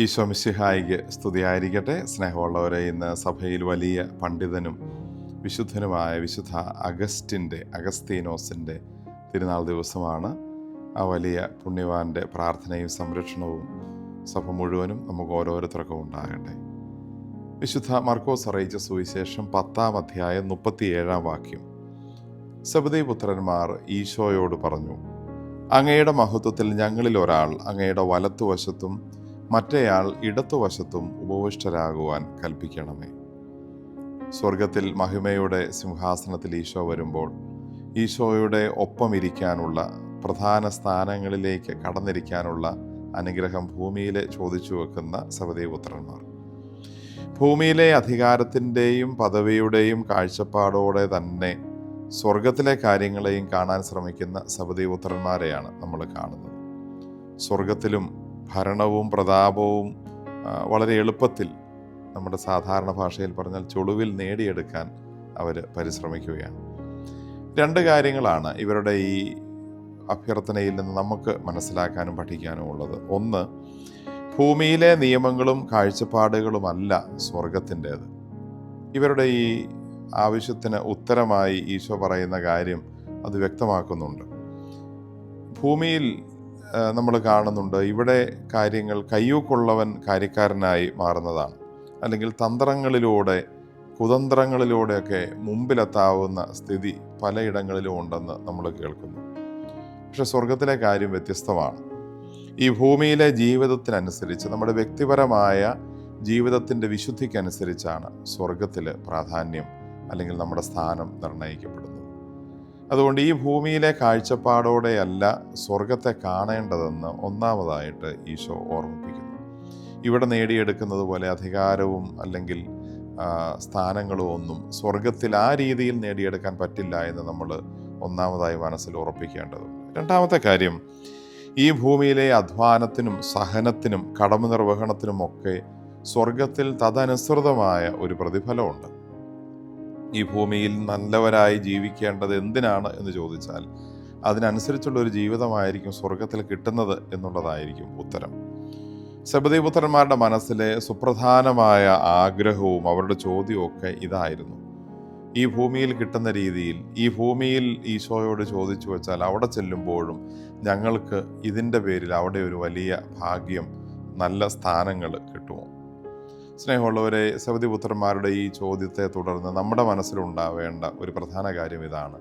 ഈശോ മിശിഹായിക്ക് സ്തുതിയായിരിക്കട്ടെ. സ്നേഹമുള്ളവരെ ഇന്ന് സഭയിൽ വലിയ പണ്ഡിതനും വിശുദ്ധനുമായ വിശുദ്ധ അഗസ്റ്റിന്റെ അഗസ്തീനോസിന്റെ തിരുനാൾ ദിവസമാണ്. ആ വലിയ പുണ്യവാന്റെ പ്രാർത്ഥനയും സംരക്ഷണവും സഭ മുഴുവനും നമുക്ക് ഓരോരുത്തർക്കും ഉണ്ടാകട്ടെ. വിശുദ്ധ മർക്കോസ് അറിയിച്ച സുവിശേഷം പത്താം അധ്യായം മുപ്പത്തിയേഴാം വാക്യം. സബദീപുത്രന്മാർ ഈശോയോട് പറഞ്ഞു അങ്ങയുടെ മഹത്വത്തിൽ ഞങ്ങളിൽ ഒരാൾ അങ്ങയുടെ വലത്തുവശത്തും മറ്റേയാൾ ഇടത്തുവശത്തും ഉപവിഷ്ടരാകുവാൻ കൽപ്പിക്കണമേ. സ്വർഗത്തിൽ മഹിമയുടെ സിംഹാസനത്തിൽ ഈശോ വരുമ്പോൾ ഈശോയുടെ ഒപ്പം ഇരിക്കാനുള്ള പ്രധാന സ്ഥാനങ്ങളിലേക്ക് കടന്നിരിക്കാനുള്ള അനുഗ്രഹം ഭൂമിയിലെ ചോദിച്ചു വെക്കുന്ന സവതീപുത്രന്മാർ ഭൂമിയിലെ അധികാരത്തിന്റെയും പദവിയുടെയും കാഴ്ചപ്പാടോടെ തന്നെ സ്വർഗത്തിലെ കാര്യങ്ങളെയും കാണാൻ ശ്രമിക്കുന്ന സഹദേവപുത്രന്മാരെയാണ് നമ്മൾ കാണുന്നത്. സ്വർഗത്തിലും ഭരണവും പ്രതാപവും വളരെ എളുപ്പത്തിൽ നമ്മുടെ സാധാരണ ഭാഷയിൽ പറഞ്ഞാൽ ചൊളുവിൽ നേടിയെടുക്കാൻ അവർ പരിശ്രമിക്കുകയാണ്. രണ്ട് കാര്യങ്ങളാണ് ഇവരുടെ ഈ അഭ്യർത്ഥനയിൽ നിന്ന് നമുക്ക് മനസ്സിലാക്കാനും പഠിക്കാനും ഉള്ളത്. ഒന്ന് ഭൂമിയിലെ നിയമങ്ങളും കാഴ്ചപ്പാടുകളുമല്ല സ്വർഗത്തിന്റേത് ഇവരുടെ ഈ ആവശ്യത്തിന് ഉത്തരമായി ഈശോ പറയുന്ന കാര്യം അത് വ്യക്തമാക്കുന്നുണ്ട്. ഭൂമിയിൽ നമ്മൾ കാണുന്നുണ്ട്. ഇവിടെ കാര്യങ്ങൾ കയ്യൂക്കുള്ളവൻ കാര്യക്കാരനായി മാറുന്നതാണ്. അല്ലെങ്കിൽ തന്ത്രങ്ങളിലൂടെ കുതന്ത്രങ്ങളിലൂടെയൊക്കെ മുമ്പിലെത്താവുന്ന സ്ഥിതി പലയിടങ്ങളിലും ഉണ്ടെന്ന് നമ്മൾ കേൾക്കുന്നു. പക്ഷെ സ്വർഗത്തിലെ കാര്യം വ്യത്യസ്തമാണ്. ഈ ഭൂമിയിലെ ജീവിതത്തിനനുസരിച്ച് നമ്മുടെ വ്യക്തിപരമായ ജീവിതത്തിന്റെ വിശുദ്ധിക്കനുസരിച്ചാണ് സ്വർഗത്തിൽ പ്രാധാന്യം അല്ലെങ്കിൽ നമ്മുടെ സ്ഥാനം നിർണയിക്കപ്പെടുന്നത്. അതുകൊണ്ട് ഈ ഭൂമിയിലെ കാഴ്ചപ്പാടോടെയല്ല സ്വർഗത്തെ കാണേണ്ടതെന്ന് ഒന്നാമതായിട്ട് ഈശോ ഓർമ്മിപ്പിക്കുന്നു. ഇവിടെ നേടിയെടുക്കുന്നത് പോലെ അധികാരവും അല്ലെങ്കിൽ സ്ഥാനങ്ങളും ഒന്നും സ്വർഗത്തിൽ ആ രീതിയിൽ നേടിയെടുക്കാൻ പറ്റില്ല എന്ന് നമ്മൾ ഒന്നാമതായി മനസ്സിൽ ഉറപ്പിക്കേണ്ടതുണ്ട്. രണ്ടാമത്തെ കാര്യം ഈ ഭൂമിയിലെ അധ്വാനത്തിനും സഹനത്തിനും കടമ നിർവഹണത്തിനുമൊക്കെ സ്വർഗത്തിൽ തദനുസൃതമായ ഒരു പ്രതിഫലമുണ്ട്. ഈ ഭൂമിയിൽ നല്ലവരായി ജീവിക്കേണ്ടത് എന്തിനാണ് എന്ന് ചോദിച്ചാൽ അതിനനുസരിച്ചുള്ള ഒരു ജീവിതമായിരിക്കും സ്വർഗത്തിൽ കിട്ടുന്നത് എന്നുള്ളതായിരിക്കും ഉത്തരം. സബദീപുത്രന്മാരുടെ മനസ്സിലെ സുപ്രധാനമായ ആഗ്രഹവും അവരുടെ ചോദ്യവും ഒക്കെ ഇതായിരുന്നു. ഈ ഭൂമിയിൽ കിട്ടുന്ന രീതിയിൽ ഈ ഭൂമിയിൽ ഈശോയോട് ചോദിച്ചു വെച്ചാൽ അവിടെ ചെല്ലുമ്പോഴും ഞങ്ങൾക്ക് ഇതിന്റെ പേരിൽ അവിടെ ഒരു വലിയ ഭാഗ്യം നല്ല സ്ഥാനങ്ങൾ കിട്ടുമോ സ്നേഹമുള്ളവരെ സബദിപുത്രന്മാരുടെ ഈ ചോദ്യത്തെ തുടർന്ന് നമ്മുടെ മനസ്സിലുണ്ടാവേണ്ട ഒരു പ്രധാന കാര്യം ഇതാണ്.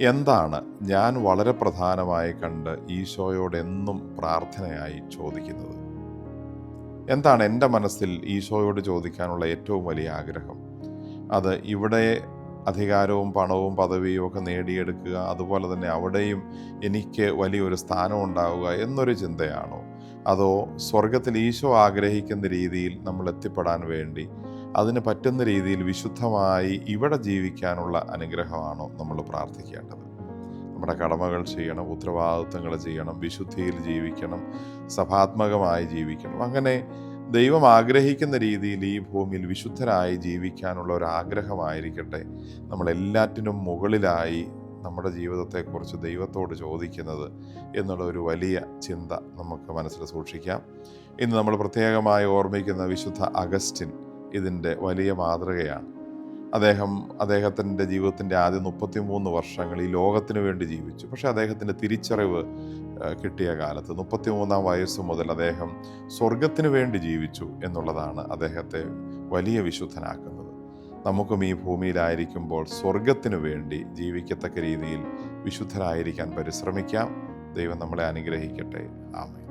എന്താണ് ഞാൻ വളരെ പ്രധാനമായി കണ്ട് ഈശോയോട് എന്നും പ്രാർത്ഥനയായി ചോദിക്കുന്നത്? എന്താണ് എന്റെ മനസ്സിൽ ഈശോയോട് ചോദിക്കാനുള്ള ഏറ്റവും വലിയ ആഗ്രഹം? അത് ഇവിടെ അധികാരവും പണവും പദവിയും ഒക്കെ നേടിയെടുക്കുക അതുപോലെ തന്നെ അവിടെയും എനിക്ക് വലിയൊരു സ്ഥാനം ഉണ്ടാവുക എന്നൊരു ചിന്തയാണോ? അതോ സ്വർഗത്തിൽ ഈശോ ആഗ്രഹിക്കുന്ന രീതിയിൽ നമ്മൾ എത്തിപ്പെടാൻ വേണ്ടി അതിന് പറ്റുന്ന രീതിയിൽ വിശുദ്ധമായി ഇവിടെ ജീവിക്കാനുള്ള അനുഗ്രഹമാണോ നമ്മൾ പ്രാർത്ഥിക്കേണ്ടത്? നമ്മുടെ കടമകൾ ചെയ്യണം ഉത്തരവാദിത്തങ്ങൾ ചെയ്യണം വിശുദ്ധിയിൽ ജീവിക്കണം സഭാത്മകമായി ജീവിക്കണം അങ്ങനെ ദൈവം ആഗ്രഹിക്കുന്ന രീതിയിൽ ഈ ഭൂമിയിൽ വിശുദ്ധരായി ജീവിക്കാനുള്ള ഒരു ആഗ്രഹമായിരിക്കട്ടെ നമ്മളെല്ലാറ്റിനും മുകളിലായി നമ്മുടെ ജീവിതത്തെക്കുറിച്ച് ദൈവത്തോട് ചോദിക്കുന്നത് എന്നുള്ള ഒരു വലിയ ചിന്ത നമുക്ക് മനസ്സിൽ സൂക്ഷിക്കാം. ഇന്ന് നമ്മൾ പ്രത്യേകമായി ഓർമ്മിക്കുന്ന വിശുദ്ധ അഗസ്റ്റിൻ ഇതിന്റെ വലിയ മാതൃകയാണ്. അദ്ദേഹം അദ്ദേഹത്തിന്റെ ജീവിതത്തിന്റെ ആദ്യ മുപ്പത്തിമൂന്ന് വർഷങ്ങൾ ഈ ലോകത്തിന് വേണ്ടി ജീവിച്ചു. പക്ഷേ അദ്ദേഹത്തിന്റെ തിരിച്ചറിവ് കിട്ടിയ കാലത്ത് മുപ്പത്തി മൂന്നാം വയസ്സ് മുതൽ അദ്ദേഹം സ്വർഗത്തിന് വേണ്ടി ജീവിച്ചു എന്നുള്ളതാണ് അദ്ദേഹത്തെ വലിയ വിശുദ്ധനാക്കുന്നത്. നമുക്കും ഈ ഭൂമിയിലായിരിക്കുമ്പോൾ സ്വർഗത്തിനു വേണ്ടി ജീവിക്കത്തക്ക രീതിയിൽ വിശുദ്ധരായിരിക്കാൻ പരിശ്രമിക്കാം. ദൈവം നമ്മളെ അനുഗ്രഹിക്കട്ടെ. ആമേൻ.